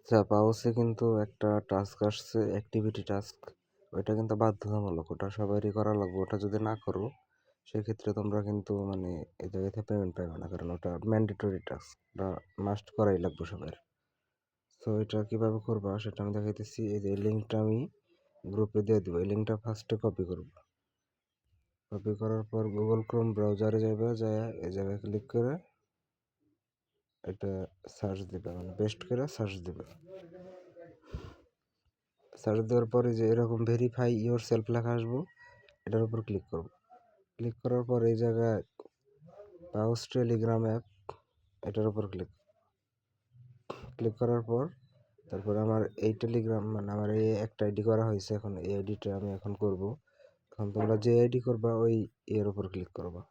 আচ্ছা পাউসে কিন্তু একটা টাস্ক আসছে অ্যাক্টিভিটি টাস্ক ওইটা কিন্তু বাধ্যতামূলক, ওটা সবারই করা লাগবে। ওটা যদি না করো, সেক্ষেত্রে তোমরা কিন্তু মানে এই জায়গাতে পেমেন্ট পাবে না, কারণ ওটা ম্যান্ডেটরি টাস্ক ওটা মাস্ট করাই লাগবে সবার। তো এটা কীভাবে করবা সেটা আমি দেখাইতেছি। এই যে লিঙ্কটা আমি গ্রুপে দিয়ে দেবো। এই লিঙ্কটা ফার্স্টে কপি করব। কপি করার পর গুগল ক্রোম ব্রাউজারে যাবে যায় এই জায়গায় ক্লিক করে এটা সার্চ দিবে মানে বেস্ট করে সার্চ দিবে। সার্চ দেওয়ার পরে যে এরকম ভেরিফাই ইওর সেলফ লেখা আসব, এটার উপর ক্লিক করব। ক্লিক করার পর এই জায়গায় পাউস টেলিগ্রাম অ্যাপ এটার উপর ক্লিক ক্লিক করার পর তারপর আমার এই টেলিগ্রাম মানে আমার এই একটা আইডি করা হয়েছে এখন, এই আইডিটা আমি এখন করব। এখন তোমরা যে আইডি করবা, ওই এর উপর ক্লিক করবা।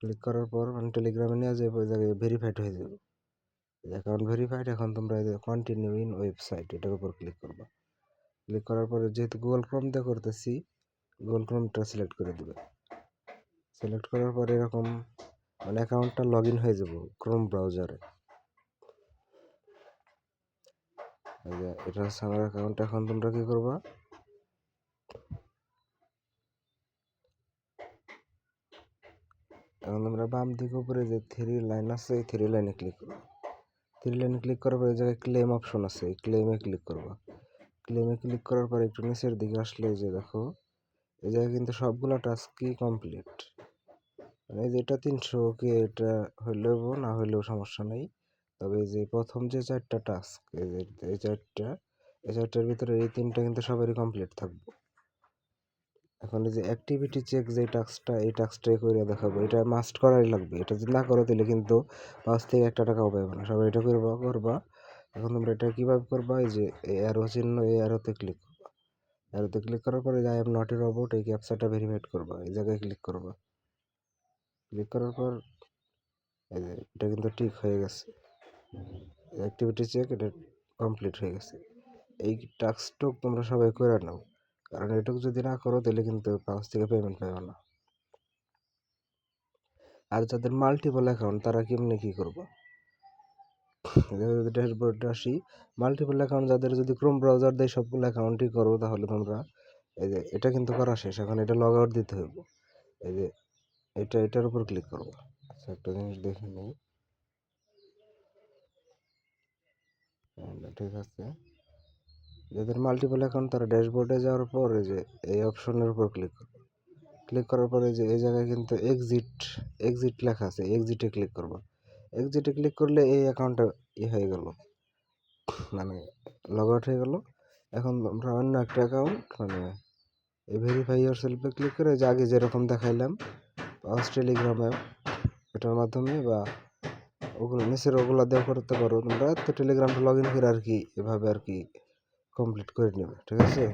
ক্লিক করার পর মানে টেলিগ্রামে নিয়ে যাবে ওই জায়গায় ভেরিফাইড হয়ে যাবে। অ্যাকাউন্ট ভেরিফাইড এখন তোমরা কন্টিনিউ ইন ওয়েবসাইট এটার উপর ক্লিক করবা। ক্লিক করার পরে যেহেতু গুগল ক্রোম দিয়ে করতেছি গুগল ক্রোমটা সিলেক্ট করে দেবে। সিলেক্ট করার পরে এরকম মানে অ্যাকাউন্টটা লগ ইন হয়ে যাব ক্রোম ব্রাউজারে এটা হচ্ছে আমার অ্যাকাউন্ট এখন তোমরা কী করবা? এখন তোমরা বাম দিকে উপরে যে থ্রি লাইন আছে, এই থ্রি লাইনে ক্লিক করবা। থ্রি লাইনে ক্লিক করার পরে জায়গায় ক্লেম অপশন আছে ক্লেমে ক্লিক করবা। ক্লেমে ক্লিক করার পরে একটু নিচের দিকে আসলে যে দেখো, এই জায়গায় কিন্তু সবগুলো টাস্কই কমপ্লিট মানে যেটা তিনশো, কি এটা হইলেও না হইলেও সমস্যা নেই। তবে যে প্রথম যে চারটা টাস্ক এই চারটা, এই চারটার ভিতরে এই তিনটা কিন্তু সবারই কমপ্লিট থাকব। এখন এই যে অ্যাক্টিভিটি চেক যে টাস্কটা এই টাস্কটাই করে দেখাবো। এটা মাস্ট করাই লাগবে। এটা যদি না করো তাহলে কিন্তু পাঁচ থেকে একটা টাকাও পাবে না। সবাই এটা করবা করবা। এখন তোমরা এটা কীভাবে করবা? এই যে এই অ্যারো চিহ্ন, এই অ্যারোতে ক্লিক অ্যারোতে ক্লিক করার পরে I am not a robot এই ক্যাপচাটা ভেরিফাইড করবা। এই জায়গায় ক্লিক করবা। ক্লিক করার পর এই যে এটা কিন্তু ঠিক হয়ে গেছে। অ্যাক্টিভিটি চেক এটা কমপ্লিট হয়ে গেছে। এই টাস্কটুক তোমরা সবাই করে নাও। কারণ এটুকু যদি না করো, তাহলে কিন্তু পাঁচ থেকে পেমেন্ট পাবে না। আর যাদের মাল্টিপল অ্যাকাউন্ট তারা কেমনি কী করব? যদি ড্যাশবোর্ডে আসি মাল্টিপল অ্যাকাউন্ট যাদের যদি ক্রোম ব্রাউজার দেয়, সবগুলো অ্যাকাউন্টই করো তাহলে তোমরা, এই যে এটা কিন্তু করা শেষ, এখন এটা লগ আউট দিতে হইব। এই যে এটা, এটার উপর ক্লিক করব। আচ্ছা একটা জিনিস দেখে নিই। ঠিক আছে। যাদের মাল্টিপল অ্যাকাউন্ট তারা ড্যাশবোর্ডে যাওয়ার পর যে এই অপশনের উপর ক্লিক ক্লিক করার পরে যে এই জায়গায় কিন্তু এক্সিট এক্সিট লেখা আছে এক্সিটে ক্লিক করব। এক্সিটে ক্লিক করলে এই অ্যাকাউন্টটা ই হয়ে গেল। মানে লগ আউট হয়ে গেল। এখন আমরা অন্য একটা অ্যাকাউন্ট মানে এই ভেরিফাই ইয়ার সেলফে ক্লিক করে যে আগে যেরকম দেখাইলাম, পাওয়ার টেলিগ্রাম অ্যাপ এটার মাধ্যমে বা ওগুলো নিচের ওগুলো দেওয়া করতে পারো তোমরা। তো টেলিগ্রামটা লগ ইন করে আর কি, এভাবে আর কি কমপ্লিট করে নেবে ঠিক আছে?